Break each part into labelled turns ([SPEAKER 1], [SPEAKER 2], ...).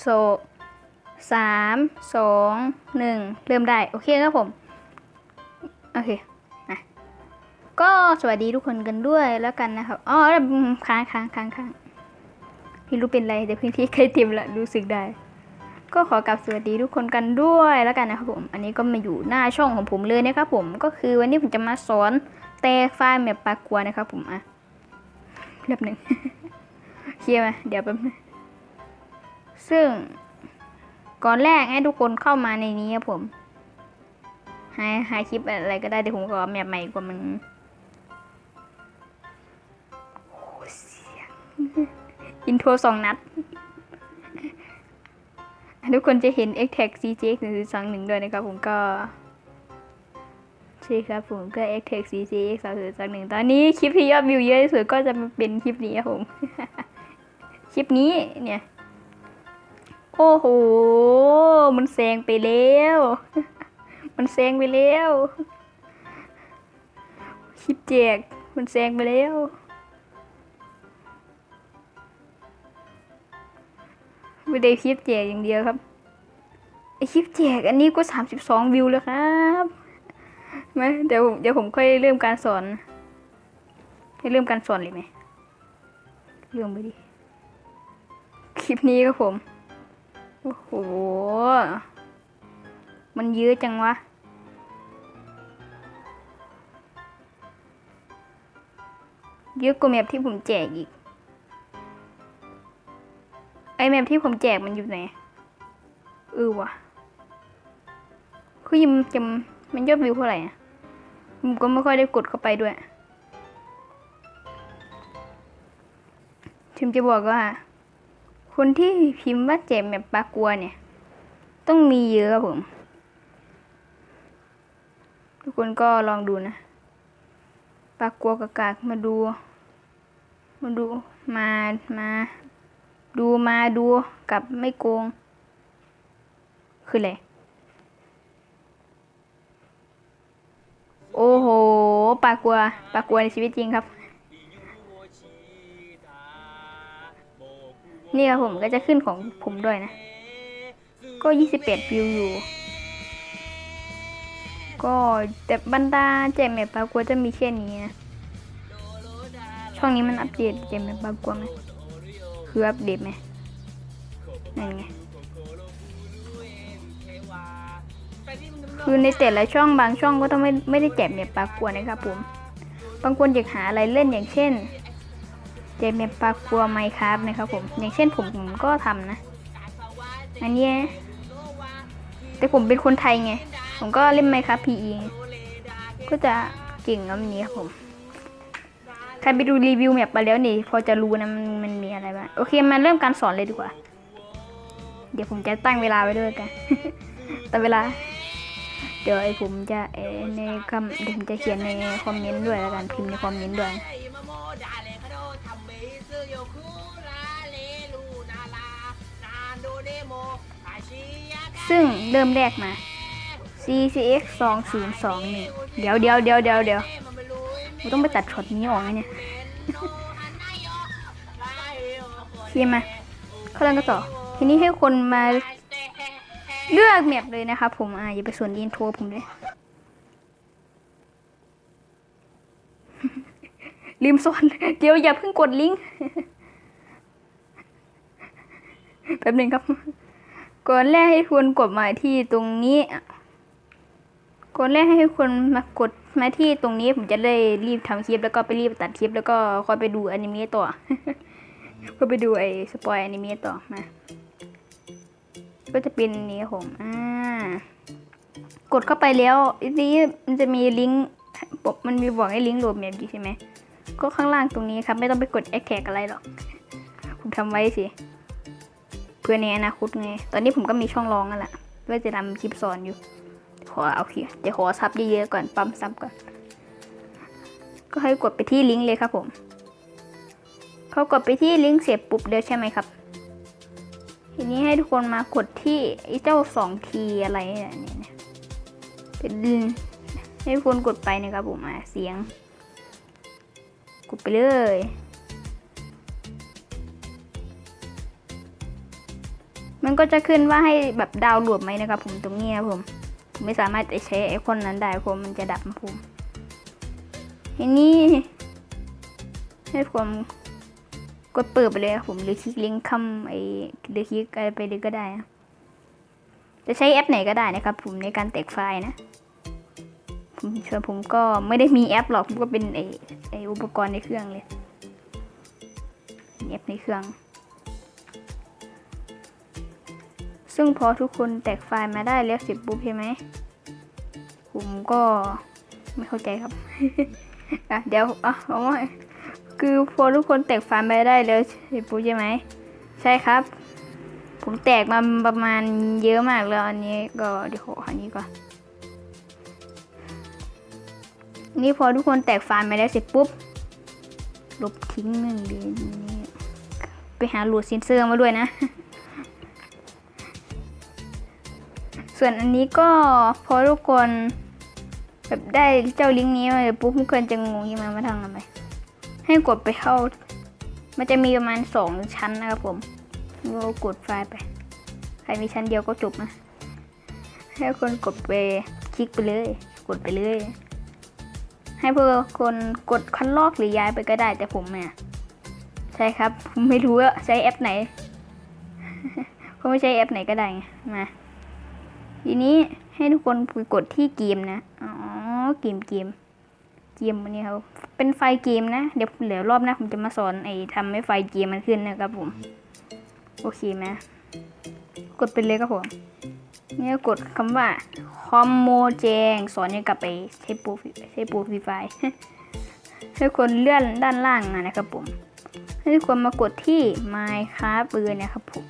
[SPEAKER 1] โซสามสองหนึ่งเริ่มได้ โอเคครับผม โอเคอะก็สวัสดีทุกคนกันด้วยแล้วกันนะครับอ๋อค้างค้างค้างค้างไม่รู้เป็นไรแต่พื้นที่ใกล้เต็มละรู้สึกได้ ก็ขอกลับสวัสดีทุกคนกันด้วยแล้วกันนะครับผม อันนี้ก็มาอยู่หน้าช่องของผมเลยนะครับผมก็คือวันนี้ผมจะมาสอนแตกไฟล์แมปปากกัวนะครับผมอะแป๊บหนึ่งเคลียร์ไหมเดี๋ยวแป๊บนึง ซึ่งก่อนแรกให้ทุกคนเข้ามาในนี้ครับผมหาหาคลิปอะไรก็ได้เดี๋ยวผมขอแมปใหม่กว่ามันโอ้เสียงอินโทรสองนัด ทุกคนจะเห็น x t a g CJX หรือ2 1ด้วยนะครับผมก็ใช่ครับผมก็ x t a g CJX 3 2 1ตอนนี้คลิปที่ยอดวิวเยอะที่สุดก็จะเป็นคลิปนี้ครับผม คลิปนี้เนี่ย โอ้โห มันแซงไปแล้ว มันแซงไปแล้วคลิปแจก มันแซงไปแล้ว ไม่ได้คลิปแจกอย่างเดียวครับไอคลิปแจกอันนี้ก็สามสิบสองวิวแล้วครับไหมเดี๋ยวเดี๋ยวผมค่อยเริ่มการสอนให้เริ่มการสอนเลยไหมเริ่มไปดิ คลิปนี้ครับผม โอ้โห มันเยอะจังวะ เยอะกว่าแมปที่ผมแจกอีก ไอแมปที่ผมแจกมันอยู่ไหน เออวะคือยิมจำมันยอดวิวเท่าไหร่อะผมก็ไม่ค่อยได้กดเข้าไปด้วยทิมจะบอกว่า คนที่พิมพ์ว่าแจกแมปปลากัวเนี่ย ต้องมีเยอะครับผม ทุกคนก็ลองดูนะปลากัวกากากมาดู มาดูมามาดูมาดูกับไม่โกง คืออะไรโอ้โหปลากัวปลากัวในชีวิตจริงครับ นี่ครับผมก็จะขึ้นของผมด้วยนะ ก็ 28 วิวอยู่ ก็แต่บรรดาแจมแมปปลากัวจะมีแค่นี้นะ ช่องนี้มันอัปเดตแจมแมปปลากัวไหมคืออัปเดตไหมนั่นไงคือในแต่ละช่องบางช่องก็ต้องไม่ไม่ได้แจกเมปปากลัวนะครับผม บางคนอยากหาอะไรเล่นอย่างเช่น จกเมปปลากลัวไมครับนะครับผม อย่างเช่นผมผมก็ทำนะ อันนี้แต่ผมเป็นคนไทยไง ผมก็เล่นไมครับพีอีก็จะเก่งกับนี้ครับผม ใครไปดูรีวิวแมปมาแล้วนี่ พอจะรู้นะมันมันมีอะไรบ้าง โอเคมาเริ่มการสอนเลยดีกว่า เดี๋ยวผมจะตั้งเวลาไว้ด้วยกัน แต่เวลา เดี๋ยวไอ้ผมจะเอในคำเดี๋ยวผมจะเขียนในคอมเมนต์ด้วยแล้วกันพิมพ์ในคอมเมนต์ด้วย ซึ่งเริ่มแรกมา CCX 2 0 2 1เดี๋ยวเดี๋ยวเดี๋ยวเดี๋ยวเดี๋ยวผมต้องไปตัดช็อตนี้ออกนะเนี่ยเขียนมาเขาเริ่มกันต่อ ทีนี้ให้คนมาเลือกแมปเลยนะครับผมอ่าอย่าไปสวนอินโทรผมเลย ลืมสอนเดี๋ยวอย่าเพิ่งกดลิงก์แป๊บหนึงครับ ก่อนแรกให้คุณกดมาที่ตรงนี้ก่อนแรกให้คุณมากดมาที่ตรงนี้ผมจะได้รีบทำคลิปแล้วก็ไปรีบตัดคลิปแล้วก็ค่อยไปดูอนิเมะต่อก็ไปดูไอ้สปอยอนิเมะต่อมา ก็จะเป็นนี้ผมอ่ากดเข้าไปแล้วนี้มันจะมีลิงก์มันมีบอกให้ลิงก์โหลดแมปอยู่ใช่ไหมก็ข้างล่างตรงนี้ครับ ไม่ต้องไปกดแอคแท็กอะไรหรอกผมทำไว้สิ พื่อในอนาคตไง ตอนนี้ผมก็มีช่องรองนั่นแหละว่าจะทำคลิปสอนอยู่ ขอเอาคีเดี๋ยวขอซับเยอะๆก่อนปั๊มซับก่อน ก็ให้กดไปที่ลิงก์เลยครับผมเขากดไปที่ลิงก์เสร็จปุ๊บเดียวใช่ไหมครับ ทีนี้ให้ทุกคนมากดที่ไอ้เจ้าสองทีอะไรนี่ยเนี่ยเป็นให้ทุกคนกดไปนะครับผมอะเสียง กดไปเลย มันก็จะขึ้นว่าให้แบบดาวน์โหลดไหมนะครับผมตรงนี้นะผมผมไม่สามารถจะใช้ไอคอนนั้นได้ผมมันจะดับนะผมทีนี้ให้ผมกดเปิดไปเลยครับผมหรือคลิกลิงก์คำไอหรือคลิกอะไรไปเลยก็ได้นะจะใช้แอปไหนก็ได้นะครับ ผมในการแตกไฟล์นะผมส่วนผมก็ไม่ได้มีแอปหรอกผมก็เป็นไอไออุปกรณ์ในเครื่องเลยแอปในเครื่อง ซึ่งพอทุกคนแตกไฟล์มาได้แล้วสร็จปุ๊บใช่ไหม ผมก็ไม่เข้าใจครับ อะเดี๋ยวอะเอาว่าคือพอทุกคนแตกไฟล์มาได้แล้วสร็จปุ๊บใช่ไหม ใช่ครับ ผมแตกมาประมาณเยอะมากแล้วอันนี้ก็เดี๋ยวขออันนี้ก่อน นี่พอทุกคนแตกไฟล์มาแล้วเสร็จปุ๊บ ลบทิ้งหนึ่งเดือนนี้ไปหาโหลดเซนเซอร์มาด้วยนะ ส่วนอันนี้ก็พอทุกคนแบบได้เจ้าลิงก์นี้มาเลยปุ๊บทุกคนจะงงยังไงมาทางอะไรให้กดไปเข้า มันจะมีประมาณสองชั้นนะครับผมก็กดไฟล์ไป ใครมีชั้นเดียวก็จบนะให้คนกดไปคลิกไปเลย กดไปเลย ให้เพื่อคนกดคันลอกหรือย้ายไปก็ได้แต่ผมเนี่ยใช่ครับผมไม่รู้ว่าใช้แอปไหนผมไม่ใช้แอปไหนก็ได้ไงมา ทีนี้ให้ทุกคนไปกดที่เกมนะ อ๋อ เกมเกม เกมอันนี้ครับ เป็นไฟเกมนะ เดี๋ยวเดี๋ยวรอบหน้าผมจะมาสอนไอ้ทำให้ไฟเกมมันขึ้นนะครับผม โอเคไหมกดไปเลยครับผมเนี่ยกดคำว่าคอมโมแจงสอนยังกลับไปใช้โปรใช้โปรฟรีไฟให้คนเลื่อนด้านล่างมานะครับผมให้ทุกคนมากดที่ Minecraft เบอร์นะครับผม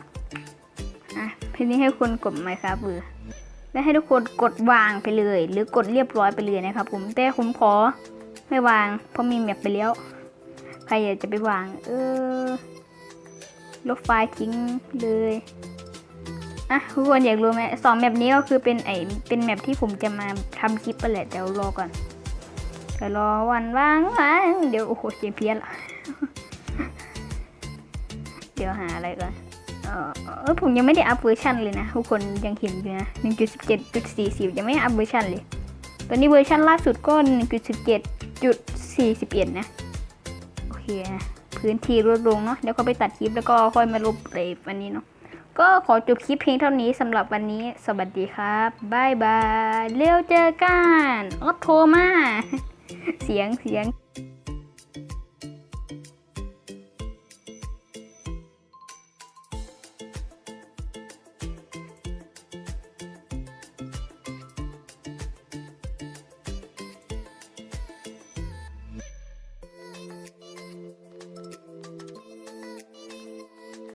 [SPEAKER 1] อะทีนี้ให้คนกด Minecraft เบอร์ และให้ทุกคนกดวางไปเลย หรือกดเรียบร้อยไปเลยนะครับ ผมแต่ผมขอไม่วางเพราะมีแมปไปแล้ว ใครอยากจะไปวาง เออลบไฟล์ทิ้งเลยอะทุกคนอยากรู้ไหมสองแมปนี้ก็คือเป็นไอเป็นแมปที่ผมจะมาทำคลิปไปแหละเดี๋ยวรอก่อนเดี๋ยวรอวันว่างว่างเดี๋ยวโอ้โหเสียเพี้ยนละเดี๋ยวหาอะไรก่อน เออผมยังไม่ได้อัพเวอร์ชันเลยนะ ทุกคนยังเห็นอยู่นะ 1.17.40 ยังไม่อัพเวอร์ชันเลย ตอนนี้เวอร์ชันล่าสุดก็ 1.17.41 นะ โอเคนะพื้นที่ลดลงเนาะเดี๋ยวก็ไปตัดคลิปแล้วก็ค่อยมาลบเลยวันนี้เนาะก็ขอจบคลิปเพียงเท่านี้สำหรับวันนี้ สวัสดีครับบายบายเร็วเจอกันออโทรมา เสียงเสียง